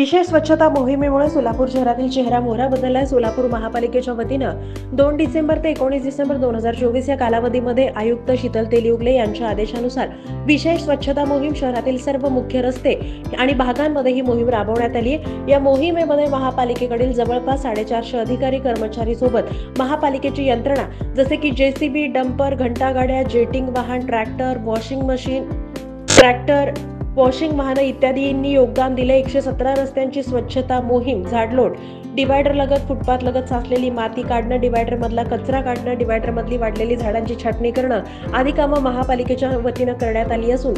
विशेष स्वच्छता मोहिमेमुळे सोलापूर शहरातील चेहरा मोहरा बदलला सोलापूर महापालिकेच्या वतीनं दोन डिसेंबर ते एकोणीस डिसेंबर दोन हजार चोवीस या कालावधीमध्ये आयुक्त शीतल तेलिउगले यांच्या आदेशानुसार विशेष स्वच्छता मोहीम शहरातील सर्व मुख्य रस्ते आणि भागांमध्ये ही मोहीम राबवण्यात आली आहे. या मोहिमेमध्ये महापालिकेकडील जवळपास साडेचारशे अधिकारी कर्मचारी सोबत महापालिकेची यंत्रणा जसे की जेसीबी डंपर घंटागाड्या जेटिंग वाहन tractor washing machine tractor washing वाहनं इत्यादींनी योगदान दिले. एकशे सतरा रस्त्यांची स्वच्छता मोहीम झाडलोट. डिवायडर लगत फुटपाथ लगत साचलेली माती काढणं डिवायडर मधला कचरा काढणं डिवायडर मधली वाढलेली झाडांची छाटणी करणं आदी कामं महापालिकेच्या वतीनं करण्यात आली असून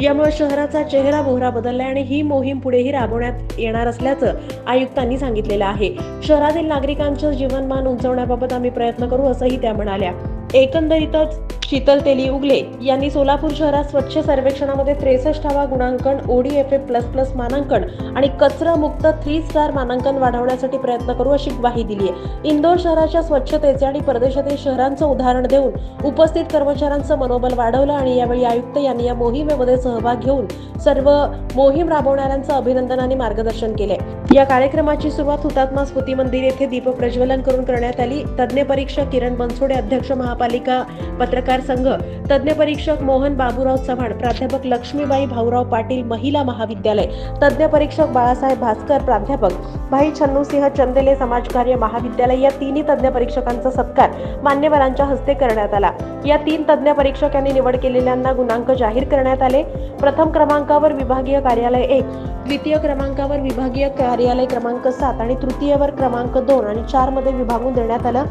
यामुळे शहराचा चेहरा मोहरा बदललाय आणि ही मोहीम पुढेही राबवण्यात येणार असल्याचं आयुक्तांनी सांगितलेलं आहे. शहरातील नागरिकांचं जीवनमान उंचवण्याबाबत आम्ही प्रयत्न करू असंही त्या म्हणाल्या. एकंदरीतच शीतल तेली उगले. यांनी सोलापूर शहरात स्वच्छ सर्वेक्षणामध्ये त्रेसष्टावा गुणांकन O D F A plus plus मानांकन आणि कचरा मुक्त थ्री स्टार मानांकन वाढवण्यासाठी प्रयत्न करू अशी ग्वाही दिली आहे इंदोर शहराच्या स्वच्छतेचे आणि परदेशातील शहरांचं उदाहरण देऊन उपस्थित कर्मचाऱ्यांचं मनोबल वाढवलं आणि यावेळी आयुक्त यांनी या मोहिमेमध्ये सहभाग घेऊन सर्व मोहीम राबवणाऱ्यांचं अभिनंदन आणि मार्गदर्शन केले या कार्यक्रमाची सुरुवात हुतात्मा स्मृती मंदिर येथे दीप प्रज्वलन करून करण्यात आली. तज्ज्ञ परीक्षक किरण बनसोडे अध्यक्ष महापालिका पत्रकार संघ तज्ज्ञ परीक्षक मोहन बाबूराव चव्हाण प्राध्यापक लक्ष्मीबाई भाऊराव पाटील महिला महाविद्यालय तज्ज्ञ परीक्षक बाळासाहेब भास्कर प्राध्यापक भाई छन्नूसिंह चंदेले समाजकार्य महाविद्यालय या तिन्ही तज्ज्ञ परीक्षकांचा सत्कार मान्यवरांच्या हस्ते करण्यात आला. या तीन तज्ज्ञ परीक्षक यांनी निवड केलेल्यांना गुणांक जाहीर करण्यात आले. प्रथम क्रमांकावर विभागीय कार्यालय एक द्वितीय क्रमांकावर विभागीय कार्यालय क्रमांक सात आणि तृतीयवर क्रमांक दोन आणि चारमध्ये विभागून देण्यात आलं.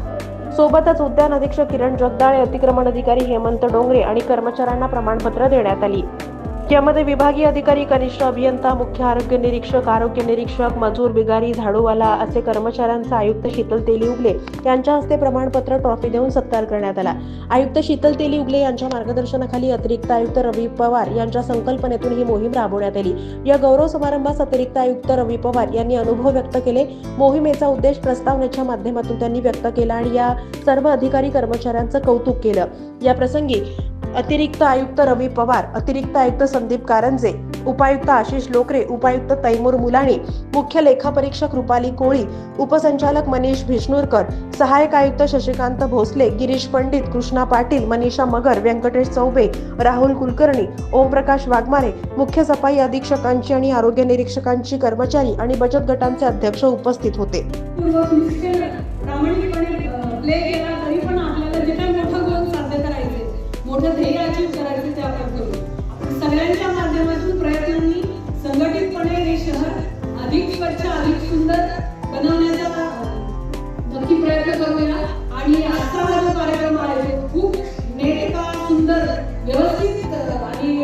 सोबतच उद्यान अधीक्षक किरण जगदाळे अतिक्रमण अधिकारी हेमंत डोंगरे आणि कर्मचाऱ्यांना प्रमाणपत्र देण्यात आली. यामध्ये विभागीय अधिकारी कनिष्ठ अभियंता मुख्य आरोग्य निरीक्षक आरोग्य निरीक्षक मजूर बिगारी झाडूवाला असे कर्मचाऱ्यांचा आयुक्त शीतल तेली उगले यांच्या हस्ते प्रमाणपत्र ट्रॉफी देऊन सत्कार करण्यात आला. आयुक्त शीतल तेली उगले यांच्या मार्गदर्शनाखाली अतिरिक्त आयुक्त रवी पवार यांच्या संकल्पनेतून ही मोहीम राबवण्यात आली. या गौरव समारंभास अतिरिक्त आयुक्त रवी पवार यांनी अनुभव व्यक्त केले. मोहिमेचा उद्देश प्रस्तावनेच्या माध्यमातून त्यांनी व्यक्त केला आणि या सर्व अधिकारी कर्मचाऱ्यांचं कौतुक केलं. या प्रसंगी अतिरिक्त आयुक्त रवी पवार अतिरिक्त आयुक्त संदीप कारंजे उपायुक्त आशिष लोकरे उपायुक्त तैमूर मुलाणी मुख्य लेखापरीक्षक रुपाली कोळी उपसंचालक मनीष भिष्णूरकर सहाय्यक आयुक्त शशिकांत भोसले गिरीश पंडित कृष्णा पाटील मनीषा मगर व्यंकटेश चौबे राहुल कुलकर्णी ओमप्रकाश वाघमारे मुख्य सफाई अधीक्षकांची आणि आरोग्य निरीक्षकांची कर्मचारी आणि बचत गटांचे अध्यक्ष उपस्थित होते. खेळांच्या माध्यमातून प्रयत्नांनी संघटितपणे हे शहर अधिक स्वच्छ अधिक सुंदर बनवण्याचा नक्की प्रयत्न करूया आणि आजचा जो कार्यक्रम आहे खूप नेटका सुंदर व्यवस्थित आणि